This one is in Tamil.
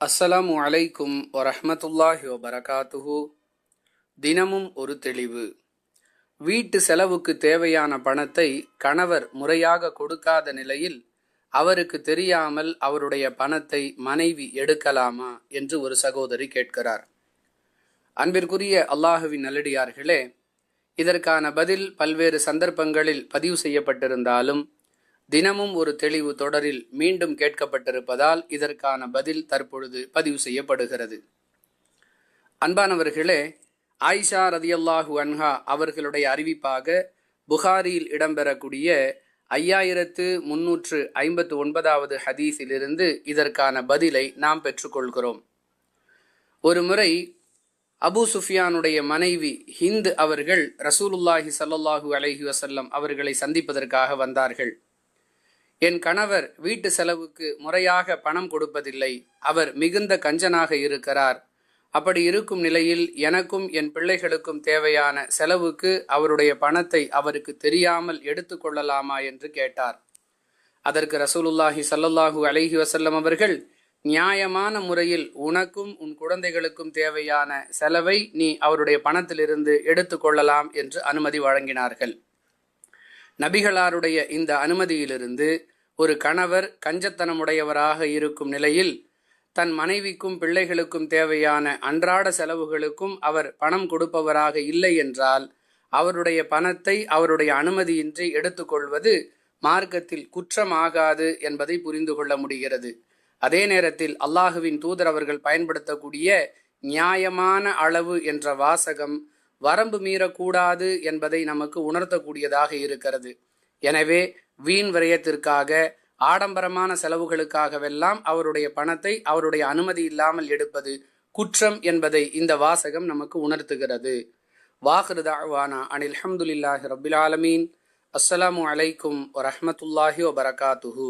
அஸ்ஸலாமு அலைக்கும் வரஹமத்துல்லாஹி வபரகாத்துஹு. தினமும் ஒரு தெளிவு. வீட்டு செலவுக்கு தேவையான பணத்தை கணவர் முறையாக கொடுக்காத நிலையில் அவருக்கு தெரியாமல் அவருடைய பணத்தை மனைவி எடுக்கலாமா என்று ஒரு சகோதரி கேட்கிறார். அன்பிற்குரிய அல்லாஹுவின் நல்லடியார்களே இதற்கான பதில் பல்வேறு சந்தர்ப்பங்களில் பதிவு செய்யப்பட்டிருந்தாலும் தினமும் ஒரு தெளிவு தொடரில் மீண்டும் கேட்கப்பட்டிருப்பதால் இதற்கான பதில் தற்பொழுது பதிவு செய்யப்படுகிறது. அன்பானவர்களே ஆயிஷா ரதியல்லாஹு அன்ஹா அவர்களுடைய அறிவிப்பாக புகாரியில் இடம்பெறக்கூடிய ஐயாயிரத்து முன்னூற்று ஐம்பத்து ஒன்பதாவது ஹதீஸிலிருந்து இதற்கான பதிலை நாம் பெற்றுக்கொள்கிறோம். ஒரு முறை அபு சுஃபியானுடைய மனைவி ஹிந்த் அவர்கள் ரசூலுல்லாஹி சல்லாஹூ அலஹி வசல்லம் அவர்களை சந்திப்பதற்காக வந்தார்கள். என் கணவர் வீட்டு செலவுக்கு முறையாக பணம் கொடுப்பதில்லை. அவர் மிகுந்த கஞ்சனாக இருக்கிறார். அப்படி இருக்கும் நிலையில் எனக்கும் என் பிள்ளைகளுக்கும் தேவையான செலவுக்கு அவருடைய பணத்தை அவருக்கு தெரியாமல் எடுத்துக்கொள்ளலாமா என்று கேட்டார். அதற்கு ரசூலுல்லாஹி சல்லல்லாஹூ அலஹி வசல்லம் அவர்கள் நியாயமான முறையில் உனக்கும் உன் குழந்தைகளுக்கும் தேவையான செலவை நீ அவருடைய பணத்திலிருந்து எடுத்துக்கொள்ளலாம் என்று அனுமதி வழங்கினார்கள். நபிகளாருடைய இந்த அனுமதியிலிருந்து ஒரு கணவர் கஞ்சத்தனமுடையவராக இருக்கும் நிலையில் தன் மனைவிக்கும் பிள்ளைகளுக்கும் தேவையான அன்றாட செலவுகளுக்கும் அவர் பணம் கொடுப்பவராக இல்லை என்றால் அவருடைய பணத்தை அவருடைய அனுமதியின்றி எடுத்துக்கொள்வது மார்க்கத்தில் குற்றமாகாது என்பதை புரிந்து கொள்ள முடிகிறது. அதே நேரத்தில் அல்லாஹுவின் தூதர் அவர்கள் பயன்படுத்தக்கூடிய நியாயமான அளவு என்ற வாசகம் வரம்பு மீறக்கூடாது என்பதை நமக்கு உணர்த்தக்கூடியதாக இருக்கிறது. எனவே வீண் விரயத்திற்காக ஆடம்பரமான செலவுகளுக்காகவெல்லாம் அவருடைய பணத்தை அவருடைய அனுமதி இல்லாமல் எடுப்பது குற்றம் என்பதை இந்த வாசகம் நமக்கு உணர்த்துகிறது. வாஹ்ருதாவானா அனில் அஹமதுல்லாஹி ரபில் ஆலமீன். அஸ்ஸலாமு அலைக்கும் வரஹமத்துல்லாஹி வபரகாத்துஹூ.